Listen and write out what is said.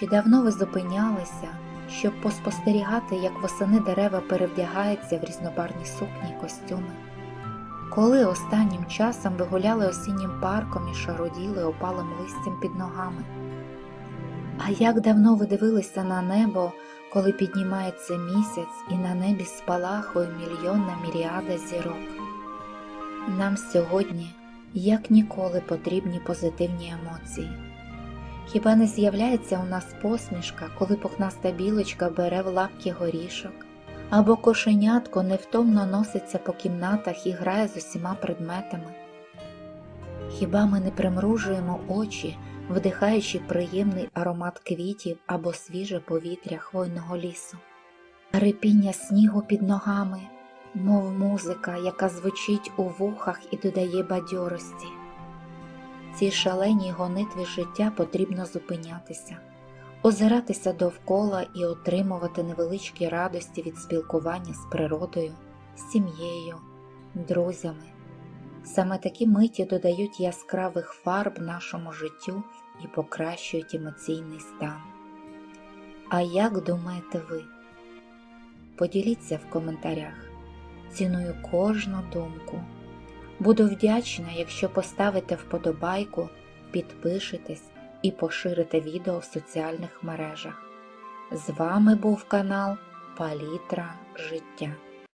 Чи давно ви зупинялися, щоб поспостерігати, як восени дерева перевдягаються в різнобарні сукні й костюми? Коли останнім часом ви гуляли осіннім парком і шароділи опалим листям під ногами? А як давно ви дивилися на небо, коли піднімається місяць і на небі спалахує мільйонна міріада зірок? Нам сьогодні, як ніколи, потрібні позитивні емоції. Хіба не з'являється у нас посмішка, коли пухнаста білочка бере в лапки горішок, або кошенятко невтомно носиться по кімнатах і грає з усіма предметами? Хіба ми не примружуємо очі, вдихаючи приємний аромат квітів або свіже повітря хвойного лісу, репіння снігу під ногами, мов музика, яка звучить у вухах і додає бадьорості? Цій шаленій гонитві життя потрібно зупинятися, озиратися довкола і отримувати невеличкі радості від спілкування з природою, сім'єю, друзями. Саме такі миті додають яскравих фарб нашому життю і покращують емоційний стан. А як думаєте ви? Поділіться в коментарях. Ціную кожну думку. Буду вдячна, якщо поставите вподобайку, підпишетесь і поширите відео в соціальних мережах. З вами був канал Палітра Життя.